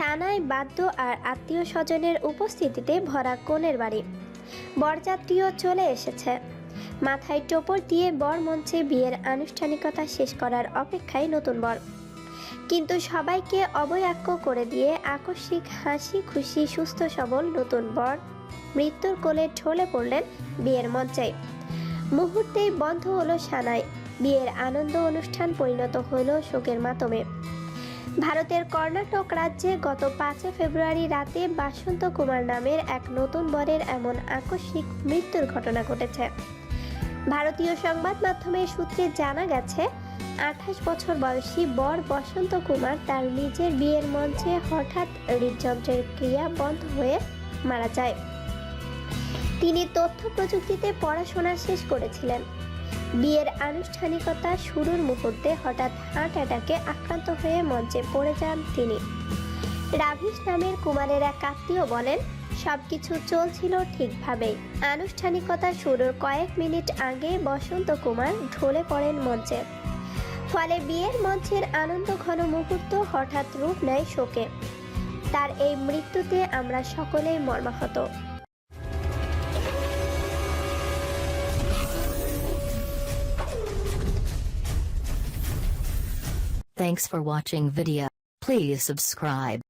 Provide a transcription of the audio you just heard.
সানাই বাদ্য আর আত্মীয় স্বজনের উপস্থিতিতে ভরা কোণের বাড়ি। বরযাত্রীও চলে এসেছে। মাথায় টোপর দিয়ে বর মঞ্চে বিয়ের আনুষ্ঠানিকতা শেষ করার অপেক্ষায় নতুন বর। কিন্তু সবাইকে অবয়াক্য করে দিয়ে আকস্মিক হাসি, খুশি, সুস্থ, সবল নতুন বর মৃত্যুর কোলে ঢলে পড়লেন বিয়ের মঞ্চে মুহূর্তেই বন্ধ হলো সানাই বিয়ের আনন্দ অনুষ্ঠান পরিণত হলো শোকের মাতমে ভারতের কর্ণাটক রাজ্যে গত পাঁচই ফেব্রুয়ারি রাতে বাসন্ত কুমার নামের এক নতুন বরের এমন আকস্মিক মৃত্যুর ঘটনা ঘটেছে। ভারতীয় সংবাদ মাধ্যমের সূত্রে জানা গেছে, আঠাশ বছর বয়সী বর বসন্ত কুমার তার নিজের বিয়ের মঞ্চে হঠাৎ হৃদযন্ত্রের ক্রিয়া বন্ধ হয়ে মারা যায়। তিনি তথ্য প্রযুক্তিতে পড়াশোনা শেষ করেছিলেন। বিয়ের আনুষ্ঠানিকতা শুরুর মুহূর্তে হঠাৎ হার্ট অ্যাটাকে আক্রান্ত হয়ে মঞ্চে পড়ে যান তিনি। রাভিশ নামের কুমারের এক আত্মীয় বলেন, সবকিছু চলছিল ঠিকভাবে। আনুষ্ঠানিকতা শুরুর কয়েক মিনিট আগে বসন্ত কুমার ঢলে পড়েন মঞ্চে। ফলে বিয়ের মঞ্চের আনন্দ ঘন মুহূর্ত হঠাৎ রূপ নেয় শোকে। তার এই মৃত্যুতে আমরা সকলেই মর্মাহত। Thanks for watching video. Please subscribe.